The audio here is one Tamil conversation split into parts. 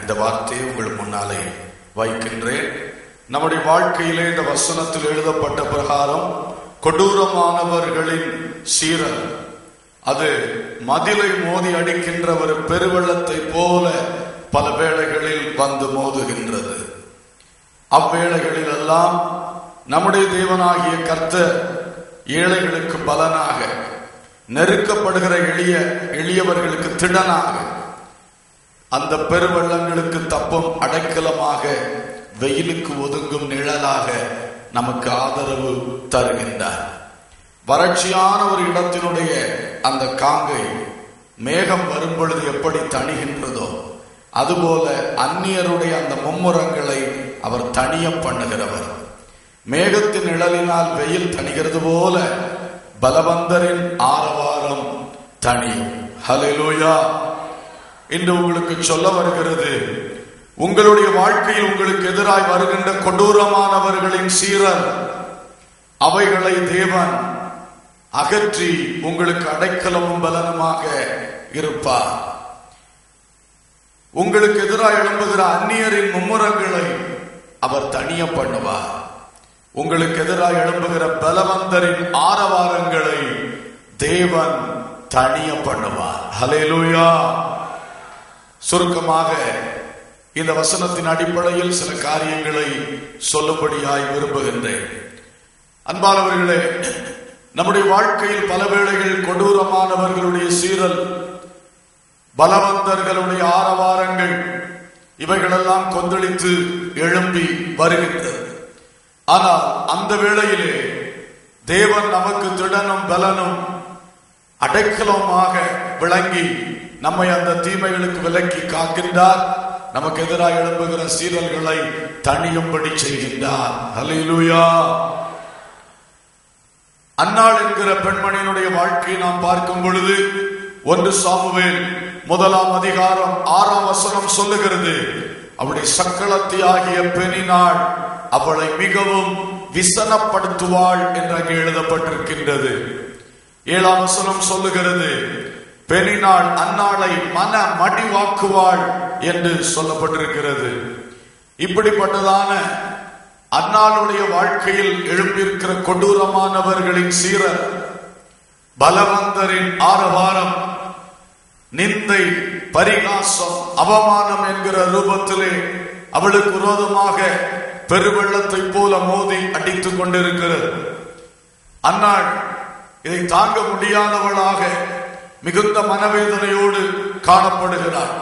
இந்த வார்த்தையை உங்கள் முன்னாலே வைக்கின்றேன். நம்முடைய வாழ்க்கையிலே இந்த வசனத்தில் எழுதப்பட்ட பிரகாரம் கொடூரமானவர்களின் சீரல் அது மதிலை மோதி அடிக்கின்ற ஒரு பெருவெள்ளத்தை போல பல வேளைகளில் வந்து மோதுகின்றது. அவ்வேளைகளில் எல்லாம் நம்முடைய தேவனாகிய கர்த்த ஏழைகளுக்கு பலனாக நெருக்கப்படுகிற எளிய எளியவர்களுக்கு திடனாக அந்த பெருவெள்ளங்களுக்கு தப்பும் அடைக்கலமாக வெயிலுக்கு ஒதுங்கும் நிழலாக நமக்கு ஆதரவு தருகின்றார். வறட்சியான ஒரு இடத்தினுடைய அந்த காங்கை மேகம் வரும் பொழுது எப்படி தணிகின்றதோ அதுபோல அந்நியருடைய அந்த மும்முரங்களை அவர் தணிய பண்ணுகிறவர். மேகத்தின் நிழலினால் வெயில் தணிகிறது போல பலவந்தரின் ஆரவாரம் தனி ஹalleluya. இன்று உங்களுக்கு சொல்ல வருகிறது உங்களுடைய வாழ்க்கையில் உங்களுக்கு எதிராய் வருகின்ற கொடூரமானவர்களின் சீரர் அவைகளை தேவன் அகற்றி உங்களுக்கு அடைக்கலமும் பலனுமாக இருப்பார். உங்களுக்கு எதிராக எழும்புகிற அந்நியரின் மும்முரங்களை அவர் தனிய பண்ணுவார். உங்களுக்கு எதிராக எழும்புகிற பலவந்தரின் ஆரவாரங்களை தேவன் தனிய பண்ணுவார். ஹalleluya சுருக்கமாக இந்த வசனத்தின் அடிப்படையில் சில காரியங்களை சொல்லும்படியாய் விரும்புகின்றேன். அன்பானவர்களே நம்முடைய வாழ்க்கையில் பல வேளைகள் கொடூரமானவர்களுடைய சீரல் பலவந்தர்களுடைய ஆரவாரங்கள் இவைகளெல்லாம் கொந்தளித்து எழும்பி வருகின்றது. ஆனால் அந்த வேளையிலே தேவன் நமக்கு திடனும் பலனும் அடைக்கலமாக விளங்கி நம்மை அந்த தீமைகளுக்கு விலக்கி காக்கின்றார். நமக்கு எதிராக எழும்புகிற சீரல்களை தனியும்படி செய்கின்றார். ஹalleluya அன்னாள் என்கிற பெண்மணியினுடைய வாழ்க்கையை நாம் பார்க்கும் பொழுது ஒன்று சாமுவேல் முதலாம் அதிகாரம் ஆறாம் வசனம் சொல்லுகிறது அவளுடைய சக்களத்தி ஆகிய பெண்ணினாள் அவளை மிகவும் விசனப்படுத்துவாள் என்று அங்கே எழுதப்பட்டிருக்கின்றது. ஏழாம் வசனம் சொல்லுகிறது பெரிநாள் அன்னாளை மன மடிவாக்குவாள் என்று சொல்லப்பட்டிருக்கிறது. இப்படிப்பட்டதான அன்னாளுடைய வாழ்க்கையில் எழும்பியிருக்கிற கொடூரமானவர்களின் சீரர் பலவந்தரின் ஆரவாரம் நிந்தை பரிகாசம் அவமானம் என்கிற ரூபத்திலே அவளுக்கு விரோதமாக பெருவெள்ளத்தை போல மோதி அடித்துக் கொண்டிருக்கிறது. அன்னாள் இதை தாங்க முடியாதவளாக மிகுந்த மனவேதனையோடு காணப்படுகிறார்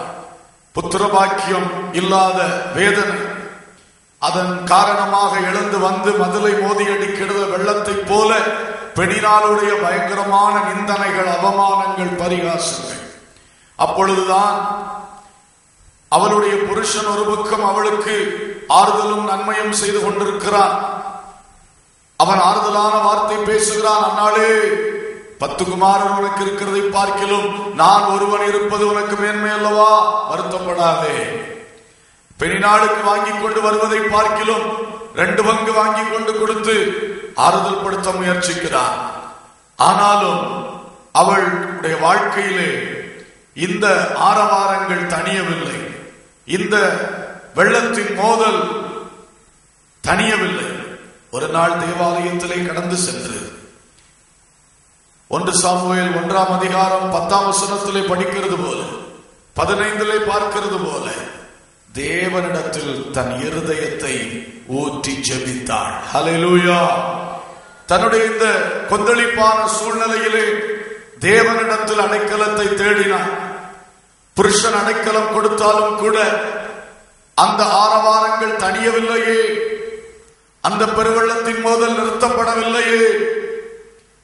புத்திரபாக்கியம் இல்லாத வேதனை. அதன் காரணமாக எழுந்து வந்து மதுளை மோதி அடிக்கிறது வெள்ளத்தைப் போல பெணினாளுடைய பயங்கரமான நிந்தனைகள் அவமானங்கள் பரிகாசங்கள். அப்பொழுதுதான் அவளுடைய புருஷன் ஒரு பக்கம் அவளுக்கு ஆறுதலும் நன்மையும் செய்து கொண்டிருக்கிறான். அவன் ஆறுதலான வார்த்தை பேசுகிறான் அண்ணாளே. பத்து குமாரன் உனக்கு இருக்கிறதை பார்க்கிலும் நான் ஒருவன் இருப்பது உனக்கு மேன்மை அல்லவா? வருத்தப்படாதே. பெணிநாளுக்கு வாங்கி கொண்டு வருவதை பார்க்கிலும் ரெண்டு பங்கு வாங்கி கொண்டு கொடுத்து ஆறுதல் படுத்த முயற்சிக்கிறார் ஆனாலும் அவளுடைய வாழ்க்கையிலே இந்த ஆரவாரங்கள் தனியவில்லை இந்த வெள்ளத்தின் மோதல் தனியவில்லை ஒரு நாள் தேவாலயத்திலே கடந்து சென்று ஒன்று சாமுவேல் ஒன்றாம் அதிகாரம் பத்தாம் வசனத்திலே படிக்கிறது போல பதினைந்திலே பார்க்கிறது போல தேவனிடத்தில் தன் இருதயத்தை ஊற்றி ஜெபித்தாள். ஹலெலூயா தன்னுடைய இந்த கொந்தளிப்பான சூழ்நிலையிலே தேவனிடத்தில் அடைக்கலத்தை தேடினார் புருஷன் அடைக்கலம் கொடுத்தாலும் கூட அந்த ஆரவாரங்கள் தனியவில்லையே அந்த பெருவெள்ளத்தின் மோதல் நிறுத்தப்படவில்லையே.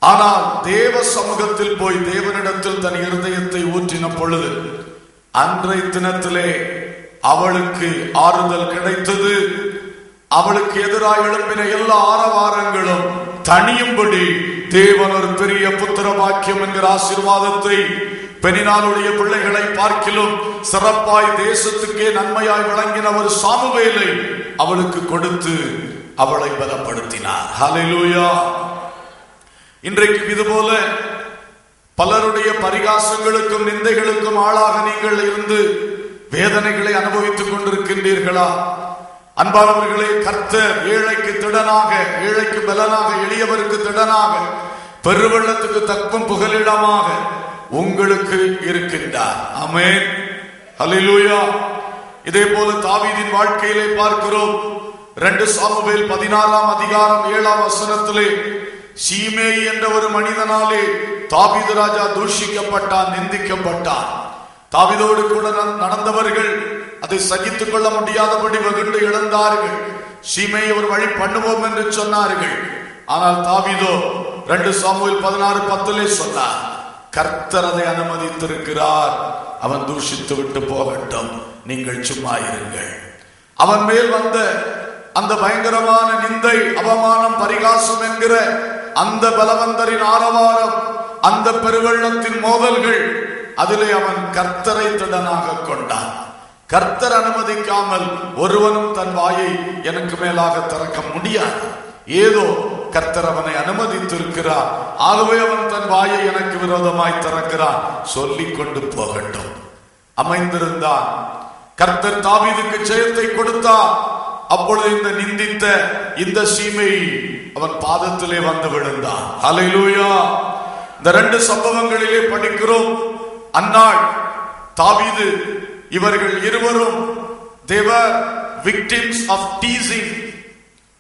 ஆனால் தேவ சமூகத்தில் போய் தேவனிடத்தில் தன் இருதயத்தை ஊற்றின பொழுது அன்றை தினத்திலே அவளுக்கு ஆறுதல் கிடைத்தது. அவளுக்கு எதிராக எழும்பின எல்லா ஆரவாரங்களும் தனியும்படி தேவன் ஒரு பெரிய புத்திர பாக்கியம் என்கிற ஆசீர்வாதத்தை பெனினாளுடைய பிள்ளைகளை பார்க்கிலும் சிறப்பாய் தேசத்துக்கே நன்மையாய் வழங்கின ஒரு சாமுவேலை அவளுக்கு கொடுத்து அவளை பலப்படுத்தினார். ஹலிலூயா இன்றைக்கு இதுபோல பலருடைய பரிகாசங்களுக்கும் நிந்தைகளுக்கும் ஆளாக நீங்கள் இருந்து வேதனைகளை அனுபவித்துக் கொண்டிருக்கின்றீர்களா? அன்பானவர்களே கர்த்த ஏழைக்கு திடனாக ஏழைக்கு பலனாக எளியவருக்கு திடனாக பெருவெள்ளத்துக்கு தக்கும் புகலிடமாக உங்களுக்கு இருக்கின்றார். அமேன் ஹலிலூயா இதே போல தாவீதின் வாழ்க்கையிலே பார்க்கிறோம். ரெண்டு சாமுவேல் பதினாறாம் அதிகாரம் ஏழாம் வசனத்திலே சீமேய் என்ற ஒரு மனிதனாலே தாபிது ராஜா தூஷிக்கப்பட்டான் நிந்திக்கப்பட்டான் தாவிதோடு கூட நடந்தவர்கள் அதை சகித்துக் கொள்ள முடியாதபடி வெகுண்டு இழந்தார்கள் சீமையை ஒரு வழி பண்ணுவோம் என்று சொன்னார்கள். ஆனால் தாவிதோ ரெண்டு சாமுவேல் பதினாறு பத்திலே சொன்னார் கர்த்தர் அதை அனுமதித்திருக்கிறார். அவன் தூஷித்து விட்டு போகட்டும். நீங்கள் சும்மா இருங்கள். அவன் மேல் வந்த அந்த பயங்கரமான நிந்தை அவமானம் பரிகாசம் என்கிற அந்த பலவந்தரின் ஆரவாரம் அந்த பெருவெள்ளத்தின் மோதல்கள் அதிலே அவன் கர்த்தரை திடனாக கொண்டான். கர்த்தர் அனுமதிக்காமல் ஒருவனும் தன் வாயை எனக்கு மேலாக திறக்க முடியாது. ஏதோ கர்த்தர் அவனை அனுமதித்திருக்கிறார். ஆகவே அவன் தன் வாயை எனக்கு விரோதமாய் திறக்கிறான். சொல்லி கொண்டு போகட்டும். அமைந்திருந்தான். கர்த்தர் தாவீதுக்கு ஜெயத்தை கொடுத்தார். அப்பொழுது இந்த நிந்தித்த இந்த சீமை அவன் பாதத்திலே வந்து விழுந்தான். அலையிலூயா இந்த ரெண்டு சம்பவங்களிலே படிக்கிறோம். அந்நாள் தாவிது இவர்கள் இருவரும் தேவர் விக்டிம்ஸ் ஆஃப் டீசிங்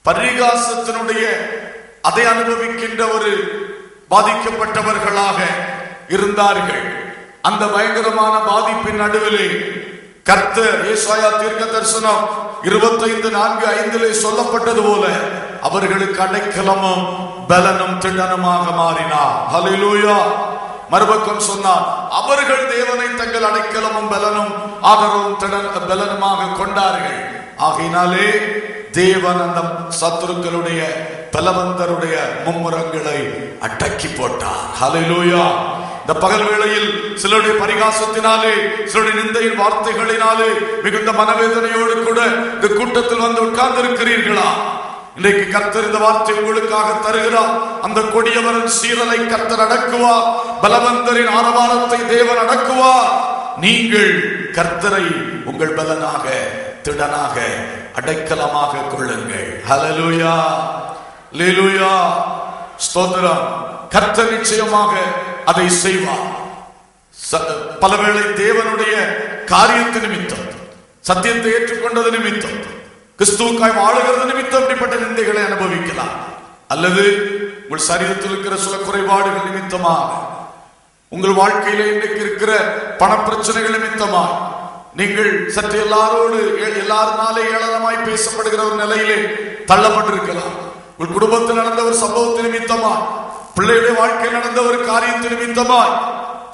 பரிகாசத்தினுடைய அதை அனுபவிக்கின்ற ஒரு பாதிக்கப்பட்டவர்களாக இருந்தார்கள். அந்த பயங்கரமான பாதிப்பின் நடுவிலே கர்த்தர் ஏசாயா தீர்க்க தரிசனம் இருபத்தைந்து நான்கு ஐந்திலே சொல்லப்பட்டது போல அவர்களுக்கு அடைக்கலமும் பலனும் திடனமாக மாறினார் ஹalleluya. மறுபக்கம் சொன்னார் அவர்கள் தேவனை தங்கள் அடைக்கலமும் பலனும் ஆதரவும் திடன் பலனுமாக கொண்டார்கள். ஆகையினாலே தேவன் அந்த சத்துருக்களுடைய பலவந்தருடைய மும்முரங்களை அடக்கி போட்டார். ஹலிலூயா இந்த பகல் வேளையில் சிலருடைய பரிகாசத்தினாலே சிலருடைய நிந்தையின் வார்த்தைகளினாலே மிகுந்த மனவேதனையோடு கூட இந்த கூட்டத்தில் வந்து உட்கார்ந்து இருக்கிறீர்களா இன்றைக்கு கர்த்தர் இந்த வார்த்தை உங்களுக்காக தருகிறார். அந்த கொடியவரின் சீரலை கர்த்தர் அடக்குவார் பலவந்தரின் ஆரவாரத்தை தேவன் அடக்குவார் நீங்கள் கர்த்தரை உங்கள் பலனாக திடனாக அடைக்கலமாக கொள்ளுங்கள். ஹலலுயா லேலுயா ஸ்தோத்திரம். கர்த்தர் நிச்சயமாக அதை செய்வார். ச- பலவேளை தேவனுடைய காரியத்து நிமித்தம் சத்தியத்தை ஏற்றுக்கொண்டது நிமித்தம் கிறிஸ்துவுக்காய் வாழுகிறது நிமித்தம் அப்படிப்பட்ட நிந்தைகளை அனுபவிக்கலாம். அல்லது உங்கள் சரீரத்தில் இருக்கிற சில குறைபாடுகள் நிமித்தமாக உங்கள் வாழ்க்கையில இன்றைக்கு இருக்கிற பண பிரச்சனைகள் நிமித்தமாக நீங்கள் சற்று எல்லாரோடு எல்லாருனாலே ஏளனமாய் பேசப்படுகிற ஒரு நிலையிலே தள்ளப்பட்டிருக்கலாம். உங்கள் குடும்பத்தில் நடந்த ஒரு சம்பவத்தின் நிமித்தமா பிள்ளையுடைய வாழ்க்கையில் நடந்த ஒரு காரியம் நிமித்தமாய்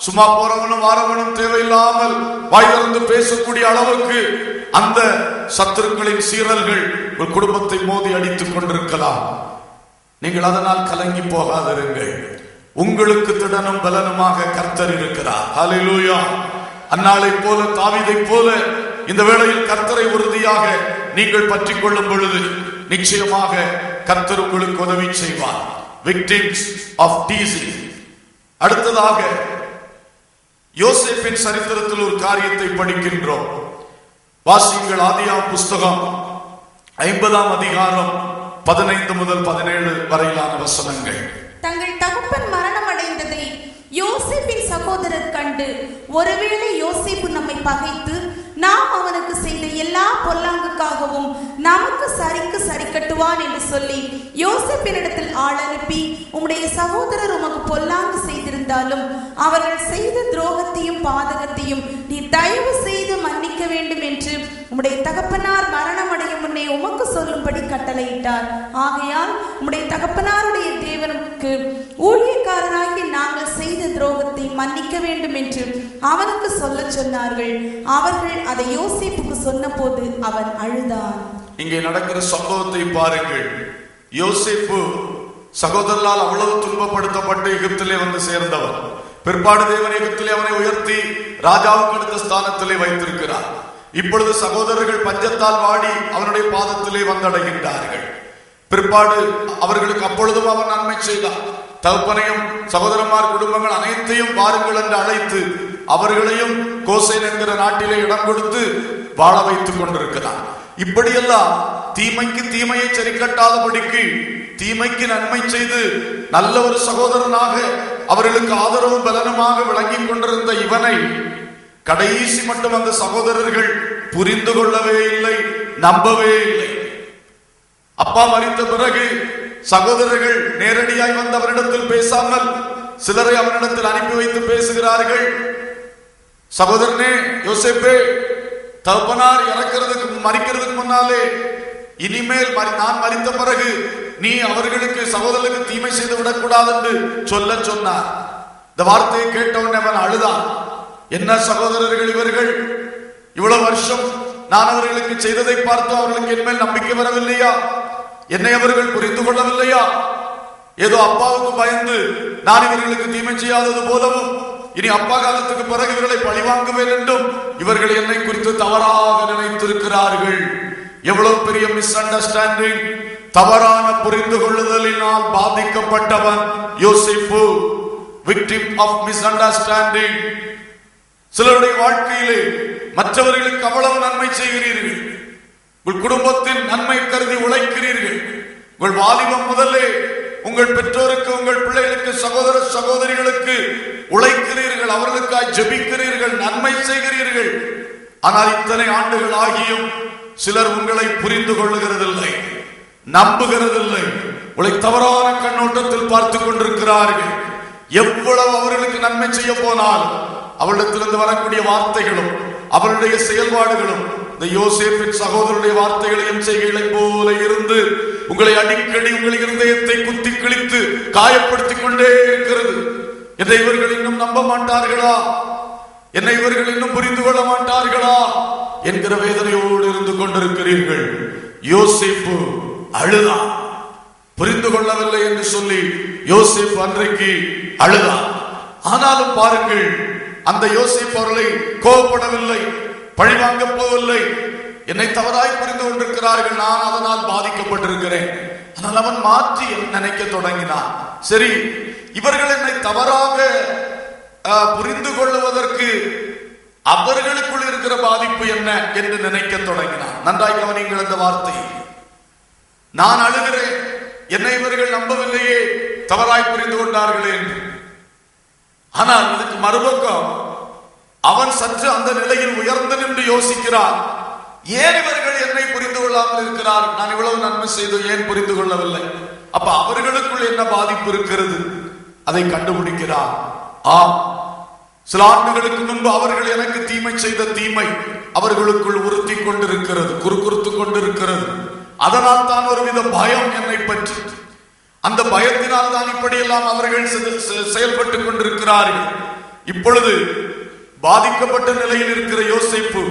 சும்மா போறவனும் வாரவனும் தேவையில்லாமல் வாய் திறந்து பேசக்கூடிய அளவுக்கு அந்த சத்துருக்களின் சீரல்கள் ஒரு குடும்பத்தை மோதி அடித்துக் கொண்டிருக்கலாம். நீங்கள் அதனால் கலங்கி போகாதிருங்கள் உங்களுக்கு திடனும் பலனுமாக கர்த்தர் இருக்கிறார். ஹalleluya அந்நாளை போல தாவிதை போல இந்த வேளையில் கர்த்தரை உறுதியாக நீங்கள் பற்றி கொள்ளும் பொழுது நிச்சயமாக கர்த்தர் உங்களுக்கு உதவி செய்வார். விக்டிம்ஸ் ஆஃப் teasing அடுத்ததாக யோசிப்பின் சரித்திரத்தில் ஒரு காரியத்தை படிக்கின்றோம். வாசியுங்கள் ஆதியாம் புஸ்தகம் ஐம்பதாம் அதிகாரம் பதினைந்து முதல் பதினேழு வரையிலான வசனங்கள். தங்கள் தகப்பன் மரணம் அடைந்ததை யோசிப்பின் சகோதரர் கண்டு ஒருவேளை யோசிப்பு நம்மை பகைத்து நாம் அவனுக்கு செய்த எல்லா பொல்லாங்குக்காகவும் நமக்கு சரிக்கு சரி கட்டுவான் என்று சொல்லி யோசிப்பினிடத்தில் ஆள் அனுப்பி உம்முடைய சகோதரர் உமக்கு பொல்லாங்கு செய்திருந்தாலும் அவர்கள் செய்த துரோகத்தையும் பாதகத்தையும் நீ தயவு செய்து மன்னிக்க வேண்டும் என்று உம்முடைய தகப்பனார் மரணம் அடையும் முன்னே உமக்கு சொல்லும்படி கட்டளையிட்டார். ஆகையால் உம்முடைய தகப்பனாருடைய தேவனுக்கு ஊழியக்காரராகி நாங்கள் செய்த துரோகத்தை மன்னிக்க வேண்டும் என்று அவனுக்கு சொல்லச் சொன்னார்கள். அவர்கள் அதை யோசேப்புக்கு சொன்னபோது அவன் அழுதான். இங்கே நடக்கிற சம்பவத்தை பாருங்கள். யோசேப்பு சகோதரரால் அவ்வளவு துன்பப்படுத்தப்பட்டு எகிப்திலே வந்து சேர்ந்தவர். பிற்பாடு தேவன் எகிப்திலே அவனை உயர்த்தி ராஜாவுக்கு அடுத்த ஸ்தானத்திலே வைத்திருக்கிறார். இப்பொழுது சகோதரர்கள் பஞ்சத்தால் வாடி அவனுடைய பாதத்திலே வந்தடைகின்றார்கள். பிற்பாடு அவர்களுக்கு அப்பொழுதும் அவன் நன்மை செய்தான். தகப்பனையும் சகோதரமார் குடும்பங்கள் அனைத்தையும் வாருங்கள் என்று அழைத்து அவர்களையும் கோசைன் என்கிற நாட்டிலே இடம் கொடுத்து வாழ வைத்துக் கொண்டிருக்கிறார். இப்படியெல்லாம் தீமைக்கு தீமையை சரிக்கட்டாதபடிக்கு தீமைக்கு நன்மை செய்து நல்ல ஒரு சகோதரனாக அவர்களுக்கு ஆதரவும் பலனுமாக விளங்கிக் கொண்டிருந்த இவனை கடைசி மட்டும் அந்த சகோதரர்கள் புரிந்து கொள்ளவே இல்லை நம்பவே இல்லை. அப்பா மறித்த பிறகு சகோதரர்கள் நேரடியாய் வந்து அவரிடத்தில் பேசாமல் சிலரை அவனிடத்தில் அனுப்பி வைத்து பேசுகிறார்கள். சகோதரனே யோசேப்பே தகப்பனார் இறக்கிறதுக்கு மறிக்கிறதுக்கு முன்னாலே இனிமேல் நான் மறித்த பிறகு நீ அவர்களுக்கு சகோதரனுக்கு தீமை செய்து விடக்கூடாது என்று சொல்ல சொன்னார். இந்த வார்த்தையை கேட்டவுடனே அவன் அழுதான். என்ன சகோதரர்கள் இவர்கள்? இவ்வளவு வருஷம் நான் அவர்களுக்கு செய்ததை பார்த்து அவர்களுக்கு என்மேல் நம்பிக்கை வரவில்லையா? என்னை அவர்கள் புரிந்து கொள்ளவில்லையா? ஏதோ அப்பாவுக்கு பயந்து நான் இவர்களுக்கு தீமை செய்யாதது போலவும் இனி அப்பா காலத்துக்கு பிறகு இவர்களை பழிவாங்குவேன் என்றும் இவர்கள் என்னை குறித்து தவறாக நினைத்திருக்கிறார்கள். எவ்வளவு பெரிய மிஸ் அண்டர்ஸ்டாண்டிங் தவறான புரிந்து கொள்ளுதலினால் பாதிக்கப்பட்டவன் யோசிப்பு விக்டிம் ஆஃப் மிஸ் அண்டர்ஸ்டாண்டிங் சிலருடைய வாழ்க்கையிலே மற்றவர்களுக்கு அவ்வளவு நன்மை செய்கிறீர்கள். உங்கள் குடும்பத்தின் நன்மை கருதி உழைக்கிறீர்கள். உங்கள் வாலிபம் முதலே உங்கள் பெற்றோருக்கு உங்கள் பிள்ளைகளுக்கு சகோதர சகோதரிகளுக்கு உழைக்கிறீர்கள் அவர்களுக்காய் ஜெபிக்கிறீர்கள் நன்மை செய்கிறீர்கள். ஆனால் இத்தனை ஆண்டுகள் ஆகியும் சிலர் உங்களை புரிந்து கொள்ளுகிறதில்லை நம்புகிறதில்லை. உங்களை தவறான கண்ணோட்டத்தில் பார்த்து கொண்டிருக்கிறார்கள். எவ்வளவு அவர்களுக்கு நன்மை செய்ய போனால் அவளிடத்திலிருந்து வரக்கூடிய வார்த்தைகளும் அவருடைய செயல்பாடுகளும் இந்த யோசேப்பின் சகோதரனுடைய வார்த்தைகளையும் செய்கைகளை போல இருந்து உங்களை அடிக்கடி உங்கள் இருதயத்தை குத்தி கிழித்து காயப்படுத்திக் கொண்டே இருக்கிறது. என்னை இவர்கள் இன்னும் நம்ப மாட்டார்களா? என்னை இவர்கள் இன்னும் புரிந்து கொள்ள மாட்டார்களா? என்கிற வேதனையோடு இருந்து கொண்டிருக்கிறீர்கள். யோசிப்பு அழுதான் புரிந்து கொள்ளவில்லை என்று சொல்லி யோசிப்பு அன்றைக்கு அழுதான் ஆனாலும் பாருங்கள் அந்த யோசிப்பு அவர்களை கோபப்படவில்லை பழிவாங்க போகவில்லை என்னை தவறாய் புரிந்து கொண்டிருக்கிறார்கள். நான் அதனால் பாதிக்கப்பட்டிருக்கிறேன். ஆனால் அவன் மாற்றி நினைக்க தொடங்கினான். சரி இவர்கள் என்னை தவறாக புரிந்து கொள்வதற்கு அவர்களுக்குள் இருக்கிற பாதிப்பு என்ன என்று நினைக்க தொடங்கினான். நன்றாய் கவனிங்கள் இந்த வார்த்தை. நான் அழுகிறேன். என்னை இவர்கள் நம்பவில்லையே. தவறாய் புரிந்து கொண்டார்களே என்று. ஆனால் இதுக்கு மறுபக்கம் அவன் சற்று அந்த நிலையில் உயர்ந்து நின்று யோசிக்கிறான். ஏன் இவர்கள் என்னை புரிந்து கொள்ளாமல் இருக்கிறார்? நான் இவ்வளவு நன்மை செய்து ஏன் புரிந்து கொள்ளவில்லை? அப்ப அவர்களுக்குள் என்ன பாதிப்பு இருக்கிறது? அதை கண்டுபிடிக்கிறார் ஆம். சில ஆண்டுகளுக்கு முன்பு அவர்கள் எனக்கு தீமை செய்த தீமை அவர்களுக்குள் உறுத்தி கொண்டிருக்கிறது குறுக்குறுத்து கொண்டிருக்கிறது. அதனால் தான் ஒருவித பயம் என்னை பற்றி. அந்த பயத்தினால் தான் இப்படியெல்லாம் அவர்கள் செ- செ- செயல்பட்டுக் கொண்டிருக்கிறார்கள். இப்பொழுது பாதிக்கப்பட்ட நிலையில் இருக்கிற யோசிப்பு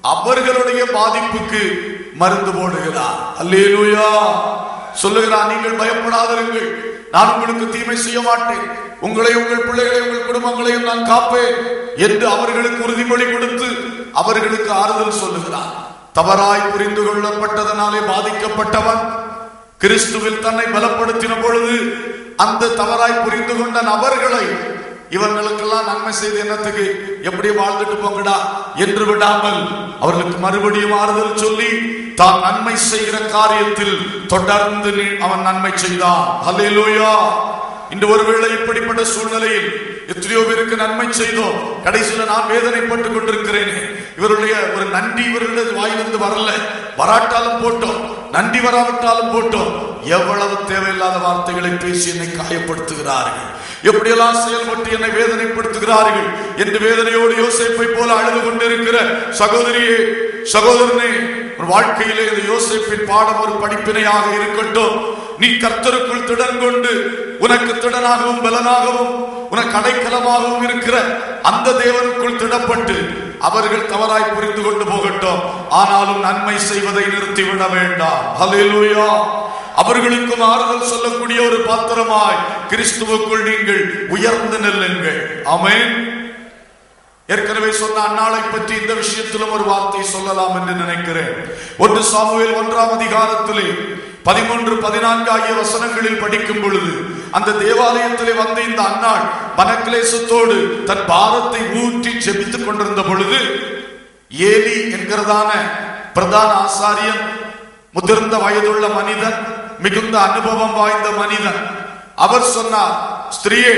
அவர்களுடைய பாதிப்புக்கு மருந்து போடுகிறார். அல்லேலூயா. சொல்லுகிறார் நீங்கள் பயப்படாதிருங்கள். நான் உங்களுக்கு தீமை செய்ய மாட்டேன் உங்களை உங்கள் பிள்ளைகளை உங்கள் குடும்பங்களையும் நான் காப்பேன் என்று அவர்களுக்கு உறுதிமொழி கொடுத்து அவர்களுக்கு ஆறுதல் சொல்லுகிறார். தவறாய் புரிந்து கொள்ளப்பட்டதனாலே பாதிக்கப்பட்டவன் கிறிஸ்துவில் தன்னை பலப்படுத்தின பொழுது அந்த தவறாய் புரிந்து கொண்ட நபர்களை இவர்களுக்கெல்லாம் நன்மை செய்து என்னத்துக்கு? எப்படி வாழ்ந்துட்டு போங்கடா? என்று விடாமல் அவர்களுக்கு மறுபடியும் ஆறுதல் சொல்லி தான் நன்மை செய்கிற காரியத்தில் தொடர்ந்து அவன் நன்மை செய்தான். அல்லேலூயா இன்று ஒருவேளை இப்படிப்பட்ட சூழ்நிலையில் எத்தனையோ பேருக்கு நன்மை செய்தோம். கடைசியில் நான் வேதனைப்பட்டுக் கொண்டிருக்கிறேன். இவருடைய ஒரு நன்றி இவர்களுடைய வாயிலிருந்து வரல. வராட்டாலும் போட்டோம். நன்றி வராவிட்டாலும் போட்டோம். எவ்வளவு தேவையில்லாத வார்த்தைகளை பேசி என்னை காயப்படுத்துகிறார்கள். எப்படியெல்லாம் செயல்பட்டு என்னை வேதனைப்படுத்துகிறார்கள் என்று வேதனையோடு யோசேப்பை போல அழுது கொண்டிருக்கிற சகோதரியே சகோதரனே உன் வாழ்க்கையிலே இந்த யோசேப்பின் பாடம் ஒரு படிப்பினையாக இருக்கட்டும். நீ கர்த்தருக்குள் திடன் கொண்டு உனக்கு திடனாகவும் பலனாகவும் உனக்கு அடைக்கலமாகவும் இருக்கிற அந்த தேவனுக்குள் திடப்பட்டு அவர்கள் தவறாய் புரிந்து கொண்டு போகட்டும். ஆனாலும் நன்மை செய்வதை நிறுத்திவிட வேண்டாம். ஹalleluya அவர்களுக்கும் ஆறுதல் சொல்லக்கூடிய ஒரு பாத்திரமாய் கிறிஸ்துவுக்குள் நீங்கள் உயர்ந்து நெல்லுங்கள். அமேன் ஏற்கனவே சொன்ன அன்னாளை பற்றி இந்த விஷயத்திலும் ஒரு வார்த்தை சொல்லலாம் என்று நினைக்கிறேன். ஒன்று சாமுவேல் ஒன்றாம் அதிகாரத்திலே பதிமூன்று பதினான்கு ஆகிய வசனங்களில் படிக்கும் பொழுது அந்த தேவாலயத்திலே வந்த இந்த அன்னாள் மனக்லேசத்தோடு தன் பாரத்தை ஊற்றி ஜெபித்துக் கொண்டிருந்த பொழுது ஏலி என்கிறதான பிரதான ஆசாரியன் முதிர்ந்த வயதுள்ள மனிதன் மிகுந்த அனுபவம் வாய்ந்த மனிதன் அவர் சொன்னார் ஸ்திரீயே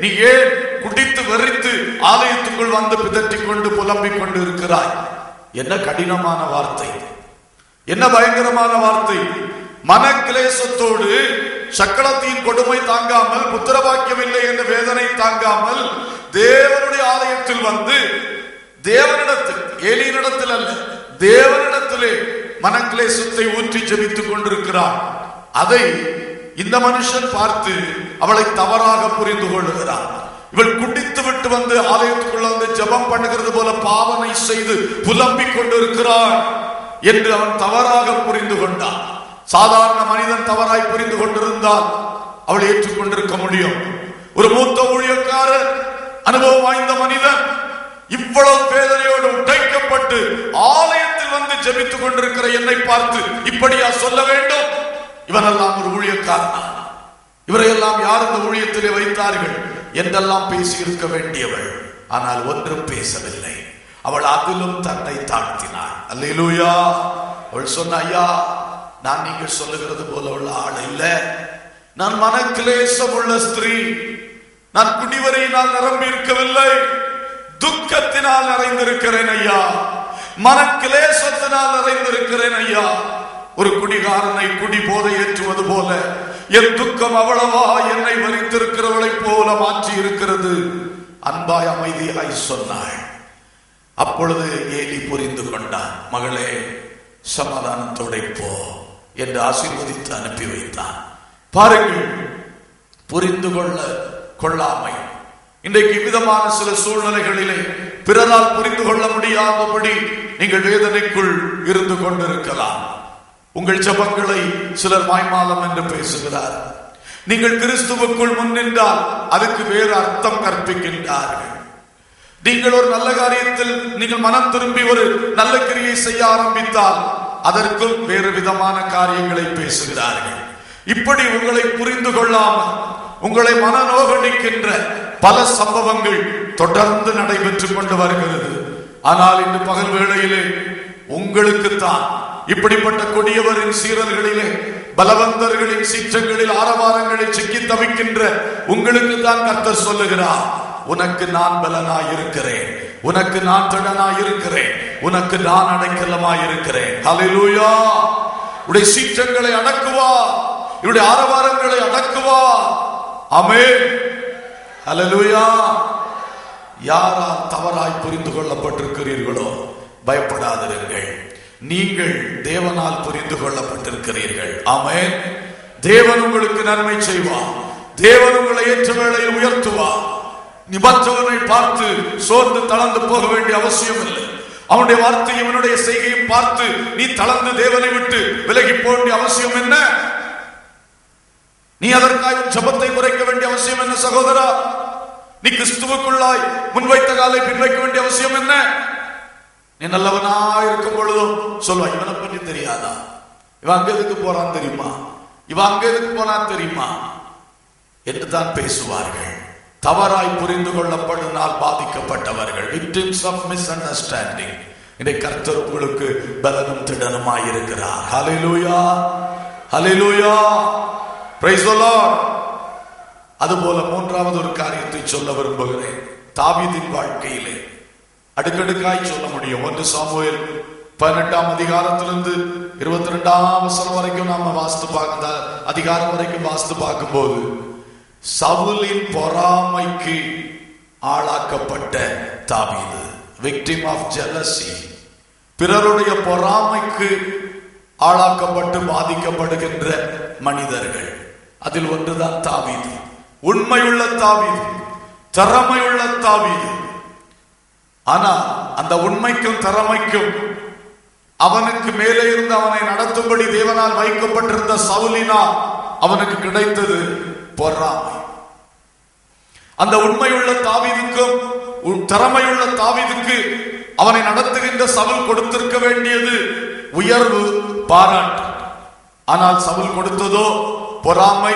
நீ ஏன் குடித்து வெறித்து ஆலயத்துக்குள் வந்து பிதற்றிக் கொண்டு புலம்பிக் கொண்டு இருக்கிறாய் என்ன கடினமான வார்த்தை. என்ன பயங்கரமான வார்த்தை. மன கிளேசத்தோடு சக்கரத்தின் கொடுமை தாங்காமல் புத்திரபாக்கியம் இல்லை என்ற வேதனை தாங்காமல் தேவனுடைய ஆலயத்தில் வந்து தேவனிடத்தில் எலியினிடத்தில் அல்ல தேவனிடத்திலே மனக்கிலேசத்தை ஊற்றி ஜெபித்துக் கொண்டிருக்கிறார் அதை இந்த மனுஷன் பார்த்து அவளை தவறாக புரிந்து கொள்ளுகிறார் இவள் குடித்து விட்டு வந்து ஆலயத்துக்குள்ள வந்து ஜெபம் பண்ணுகிறது போல பாவனை செய்து புலம்பிக் கொண்டிருக்கிறாள் என்று அவன் தவறாக புரிந்து கொண்டான். சாதாரண மனிதன் தவறாய் புரிந்து கொண்டிருந்தால் அவள் ஏற்றுக்கொண்டிருக்க முடியும். ஒரு மூத்த ஊழியக்காரர் அனுபவம் வாய்ந்த மனிதன் இவ்வளவு வேதனையோடு உடைக்கப்பட்டு ஆலயத்தில் வந்து ஜெபித்துக் கொண்டிருக்கிற என்னை பார்த்து இப்படியா சொல்ல வேண்டும்? இவனெல்லாம் ஒரு ஊழியக்காரனா? இவரையெல்லாம் யார் இந்த ஊழியத்திலே வைத்தார்கள்? என்றெல்லாம் பேசி இருக்க வேண்டியவள். ஆனால் ஒன்றும் பேசவில்லை. அவள் அதிலும் தன்னை தாழ்த்தினாள். அல்லேலூயா! அவள் சொன்ன ஐயா நான் நீங்கள் சொல்லுகிறது போல உள்ள ஆள் இல்ல. நான் மனக்கிலேசம் உள்ள ஸ்திரீ. நான் குடிவரையினால் நிரம்பி இருக்கவில்லை. துக்கத்தினால் நிறைந்திருக்கிறேன் ஐயா. மனக்கிலேசத்தினால் நிறைந்திருக்கிறேன் ஐயா. ஒரு குடிகாரனை குடி போதை ஏற்றுவது போல என் துக்கம் அவ்வளவா என்னை வலித்திருக்கிறவளை போல மாற்றி இருக்கிறது அன்பாய் அமைதியாய் சொன்னாள். அப்பொழுது ஏலி புரிந்து கொண்டான். மகளே சமாதானத்தோட போ. என்று ஆசீர்வதித்து அனுப்பி வைத்தான். பாருங்கள் புரிந்து கொள்ள கொள்ளாமை இன்றைக்கு விதமான சில சூழ்நிலைகளிலே பிறரால் புரிந்து கொள்ள முடியாதபடி நீங்கள் வேதனைக்குள் இருந்து கொண்டிருக்கலாம். உங்கள் ஜபங்களை சிலர் மாய்மாலம் என்று பேசுகிறார். நீங்கள் கிறிஸ்துவுக்குள் முன்னின்றால் அதுக்கு வேறு அர்த்தம் கற்பிக்கின்றார்கள். நீங்கள் ஒரு நல்ல காரியத்தில் நீங்கள் மனம் திரும்பி ஒரு நல்ல கிரியை செய்ய ஆரம்பித்தால் அதற்கும் வேறு விதமான காரியங்களை பேசுகிறார்கள். இப்படி உங்களை புரிந்து கொள்ளாமல் உங்களை மனநோகடிக்கின்ற பல சம்பவங்கள் தொடர்ந்து நடைபெற்றுக் கொண்டு வருகிறது. ஆனால் இன்று பகல் வேளையிலே உங்களுக்குத்தான் இப்படிப்பட்ட கொடியவரின் சீரர்களிலே பலவந்தர்களின் சீற்றங்களில் ஆரவாரங்களில் சிக்கி தவிக்கின்ற உங்களுக்கு தான் கர்த்தர் சொல்லுகிறார் உனக்கு நான் பலனாய் இருக்கிறேன் உனக்கு நான் திடனா இருக்கிறேன் உனக்கு நான் அடைக்கலமா இருக்கிறேன் ஹalleluya உடைய சீற்றங்களை அடக்குவா. இவருடைய ஆரவாரங்களை அடக்குவா. அமே அலலுயா யாரால் தவறாய் புரிந்து கொள்ளப்பட்டிருக்கிறீர்களோ பயப்படாதிருங்கள். நீங்கள் தேவனால் புரிந்து கொள்ளப்பட்டிருக்கிறீர்கள். ஆமென் தேவன் உங்களுக்கு நன்மை செய்வார். தேவன் உங்களை ஏற்ற வேளையில் உயர்த்துவார். நிபந்தனை பார்த்து சோர்ந்து தளர்ந்து போக வேண்டிய அவசியம் இல்லை அவனுடைய வார்த்தையும் இவனுடைய செய்கையும் பார்த்து நீ தளர்ந்து தேவனை விட்டு விலகி போக வேண்டிய அவசியம் என்ன? நீ அதற்காக உன் ஜபத்தை குறைக்க வேண்டிய அவசியம் என்ன சகோதரா? நீ கிறிஸ்துவுக்குள்ளாய் முன்வைத்த காலை பின்வைக்க வேண்டிய அவசியம் என்ன? நீ நல்லவனா இருக்கும் பொழுதும் சொல்லுவா இவனை பற்றி தெரியாதா? இவன் அங்க எதுக்கு போறான் தெரியுமா? இவன் அங்க எதுக்கு போனான் தெரியுமா? என்று தான் பேசுவார்கள். தவறாய் புரிந்து கொள்ளப்படுனால் பாதிக்கப்பட்டவர்கள். விக்டிம்ஸ் ஆஃப் மிஸ் அண்டர்ஸ்டாண்டிங் இதை கர்த்தர் உங்களுக்கு பலனும் திடனுமாய் இருக்கிறார். ஹலிலூயா ஹலிலூயா பிரைஸ் the அதுபோல மூன்றாவது ஒரு காரியத்தை சொல்ல விரும்புகிறேன். தாவிதின் வாழ்க்கையிலே. அடுக்கடுக்காய் சொல்ல முடியும். ஒன்று சாமுவேல் பதினெட்டாம் அதிகாரத்திலிருந்து இருபத்தி ரெண்டாம் வசனம் வரைக்கும் நாம வாஸ்து பார்க்க அதிகாரம் வரைக்கும் வாஸ்து பார்க்கும்போது சவுலின் பொறாமைக்கு ஆளாக்கப்பட்ட தாவீது. விக்டிம் ஆஃப் ஜெலசி பிறருடைய பொறாமைக்கு ஆளாக்கப்பட்டு பாதிக்கப்படுகின்ற மனிதர்கள். அதில் ஒன்றுதான் தாவீது. உண்மையுள்ள தாவீது. திறமையுள்ள தாவீது. ஆனா அந்த உண்மைக்கும் திறமைக்கும் அவனுக்கு மேலே இருந்து அவனை நடத்தும்படி தேவனால் வைக்கப்பட்டிருந்த சவுலினா அவனுக்கு கிடைத்தது பொறாமை. அந்த உண்மையுள்ள தாவிதுக்கும் உன் திறமையுள்ள தாவிதுக்கு அவனை நடத்துகின்ற சவுல் கொடுத்திருக்க வேண்டியது உயர்வு பாராட்டு. ஆனால் சவுல் கொடுத்ததோ பொறாமை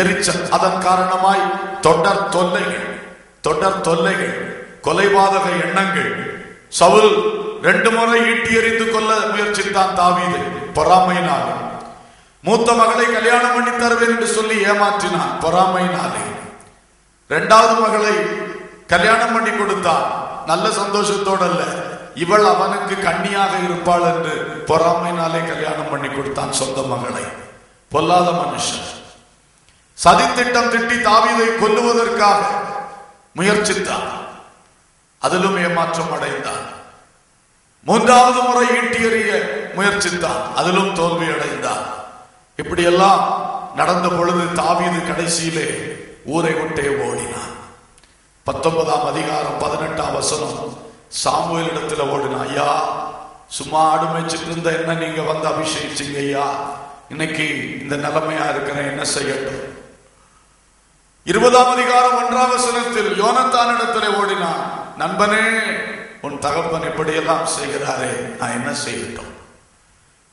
எரிச்சல். அதன் காரணமாய் தொடர் தொல்லைகள் தொடர் தொல்லைகள் கொலைபாதக எண்ணங்கள். சவுல் ரெண்டு முறை ஈட்டி எறிந்து கொள்ள முயற்சித்தான் தாவீது. பொறாமையினால் மூத்த மகளை கல்யாணம் பண்ணி தருவேன் என்று சொல்லி ஏமாற்றினான் பொறாமையினாலே இரண்டாவது மகளை கல்யாணம் பண்ணி கொடுத்தான். நல்ல சந்தோஷத்தோடு அல்ல இவள் அவனுக்கு கண்ணியாக இருப்பாள் என்று பொறாமையினாலே கல்யாணம் பண்ணி கொடுத்தான் சொந்த மகளை. பொல்லாத மனுஷன். சதித்திட்டம் திட்டி தாவிதை கொல்லுவதற்காக முயற்சித்தான். அதிலும் ஏமாற்றம் அடைந்தான். மூன்றாவது முறை ஈட்டியறிய முயற்சித்தான். அதிலும் தோல்வி அடைந்தான். இப்படியெல்லாம் நடந்த பொழுது தாவீது கடைசியிலே ஊரை விட்டே ஓடினான். பத்தொன்பதாம் அதிகாரம் பதினெட்டாம் வசனம் சாமுவேல் இடத்துல ஓடினான். ஐயா சும்மா ஆடு மேய்ச்சிட்டு இருந்த என்ன நீங்க வந்து அபிஷேகிச்சீங்க ஐயா? இன்னைக்கு இந்த நிலைமையா இருக்கிறேன் என்ன செய்யட்டும்? இருபதாம் அதிகாரம் ஒன்றாம் வசனத்தில் யோனத்தான் இடத்துல ஓடினான். நண்பனே உன் தகப்பன் இப்படியெல்லாம் செய்கிறாரே நான் என்ன செய்யட்டும்?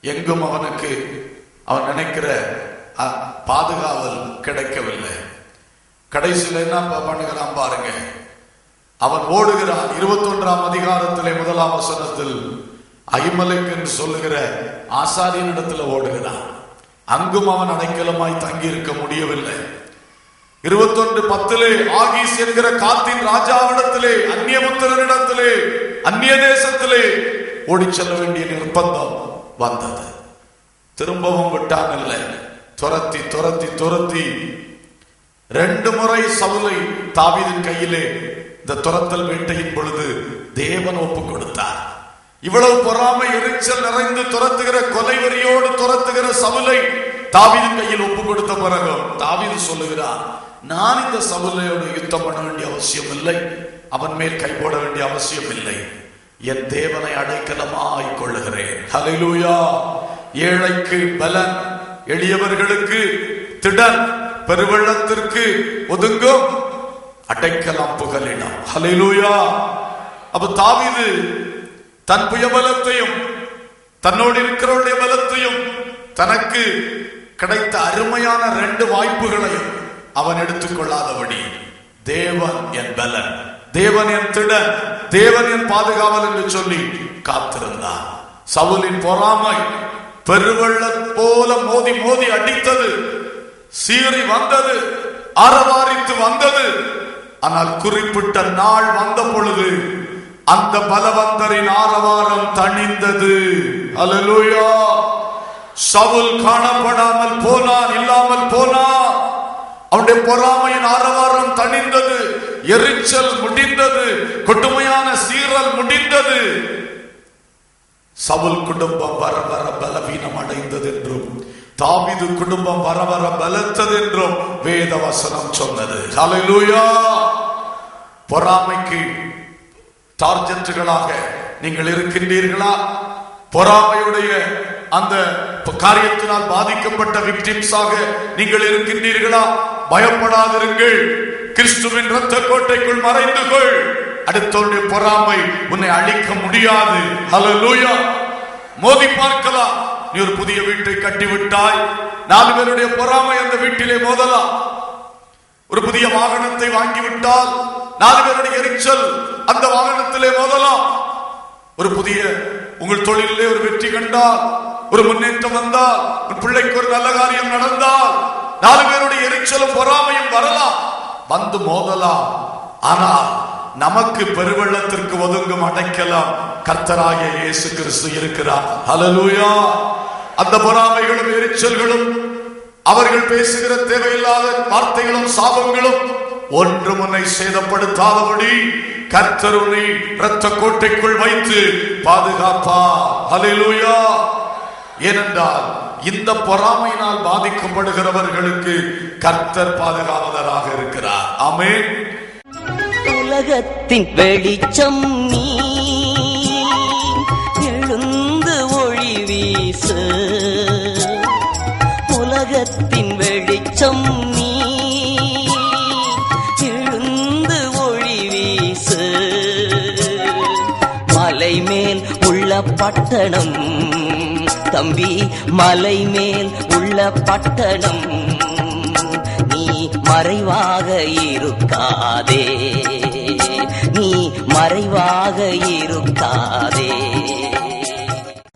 எங்கும் அவனுக்கு அவன் நினைக்கிற பாதுகாவல் கிடைக்கவில்லை. கடைசியில் என்ன ப- பண்ணுகிறான் பாருங்க. அவன் ஓடுகிறான். இருபத்தொன்றாம் அதிகாரத்திலே முதலாம் வசனத்தில் அகிமலைக் என்று சொல்லுகிற ஆசாரியனிடத்தில் ஓடுகிறான். அங்கும் அவன் அடைக்கலமாய் தங்கி இருக்க முடியவில்லை. இருபத்தொன்று பத்திலே ஆகீஸ் என்கிற காத்தின் ராஜாவிடத்திலே அந்நியபுத்திரனிடத்திலே அந்நிய தேசத்திலே ஓடிச் செல்ல வேண்டிய நிர்பந்தம் வந்தது. திரும்பவும் விட்டான் இல்லை துரத்தி துரத்தி துரத்தி. ரெண்டு முறை சவுலை தாவிதின் கையிலே இந்த துரத்தல் வேட்டையின் பொழுது தேவன் ஒப்பு கொடுத்தார். இவ்வளவு பொறாமை எரிச்சல் நிறைந்து துரத்துகிற கொலைவரியோடு துரத்துகிற சவுலை தாவிதின் கையில் ஒப்பு கொடுத்த பிறகு தாவிது சொல்லுகிறார் நான் இந்த சவுலையோடு யுத்தம் பண்ண வேண்டிய அவசியம் இல்லை அவன் மேல் கை போட வேண்டிய அவசியம் இல்லை என் தேவனை அடைக்கலமாய் கொள்ளுகிறேன். ஹலிலூயா ஏழைக்கு பலன் எளியவர்களுக்கு திடன் பெருவெள்ளத்திற்கு ஒதுங்கும். அடைக்கலாம் புகலிடம் ஹalleluya. அப்ப தாவிது தன் புயபலத்தையும் தன்னோடு இருக்கிறவருடைய பலத்தையும் தனக்கு கிடைத்த அருமையான ரெண்டு வாய்ப்புகளையும் அவன் எடுத்துக்கொள்ளாதபடி தேவன் என் பலன் தேவன் என் திடன் தேவன் என் பாதுகாவல் என்று சொல்லி காத்திருந்தான். சவுலின் பொறாமை பெருவெள்ளம் போல மோதி மோதி அடித்தது. சீறி வந்தது. ஆரவாரித்து வந்தது. ஆனால் குறிப்பிட்ட நாள் வந்த பொழுது அந்த பலவந்தரின் ஆரவாரம் தணிந்தது. அலலுயா சவுல் காணப்படாமல் போனான் இல்லாமல் போனான் அவனுடைய பொறாமையின் ஆரவாரம் தணிந்தது. எரிச்சல் முடிந்தது. கொடுமையான சீரல் முடிந்தது. சவுல் குடும்பம் வர வர பலவீனம் அடைந்தது என்றும் தாவீது குடும்பம் வர வர பலத்தது என்றும் வேத வசனம் சொன்னது. ஹalleluya பொறாமைக்கு டார்ஜென்ட்டுகளாக நீங்கள் இருக்கின்றீர்களா? பொறாமையுடைய அந்த காரியத்தினால் பாதிக்கப்பட்ட விக்டிம்ஸாக நீங்கள் இருக்கின்றீர்களா? பயப்படாதிருங்கள். கிறிஸ்துவின் ரத்த கோட்டைக்குள் மறைந்து கொள். அடுத்தவருடைய பொறாமை உன்னை அழிக்க முடியாது. ஹலலூயா மோதி பார்க்கலாம். நீ ஒரு புதிய வீட்டை கட்டிவிட்டாய். நாலு பேருடைய பொறாமை அந்த வீட்டிலே மோதலாம். ஒரு புதிய வாகனத்தை வாங்கிவிட்டால் நாலு பேருடைய எரிச்சல் அந்த வாகனத்திலே மோதலாம். ஒரு புதிய உங்கள் தொழிலிலே ஒரு வெற்றி கண்டால் ஒரு முன்னேற்றம் வந்தால் உன் பிள்ளைக்கு ஒரு நல்ல காரியம் நடந்தால் நாலு பேருடைய எரிச்சலும் பொறாமையும் வரலாம். வந்து மோதலாம். ஆனால் நமக்கு பெருவெள்ளத்திற்கு ஒதுங்கும் அடைக்கலாம் கர்த்தராகிய இயேசு கிறிஸ்து இருக்கிறார். ஹலலூயா அந்த பொறாமைகளும் எரிச்சல்களும் அவர்கள் பேசுகிற தேவையில்லாத வார்த்தைகளும் சாபங்களும் ஒன்று முன்னை சேதப்படுத்தாதபடி கர்த்தருனை இரத்த கோட்டைக்குள் வைத்து பாதுகாப்பா ஹலிலூயா ஏனென்றால் இந்த பொறாமையினால் பாதிக்கப்படுகிறவர்களுக்கு கர்த்தர் பாதுகாவலராக இருக்கிறார். ஆமே உலகத்தின் வெளிச்சம் நீ எழுந்து ஒளி வீசு. உலகத்தின் வெளிச்சம் நீ எழுந்து ஒளி வீசு. மலை மேல் உள்ள பட்டணம் தம்பி மலை மேல் உள்ள பட்டணம். நீ மறைவாக இருக்காதே. நீ மறைவாக இருக்காதே.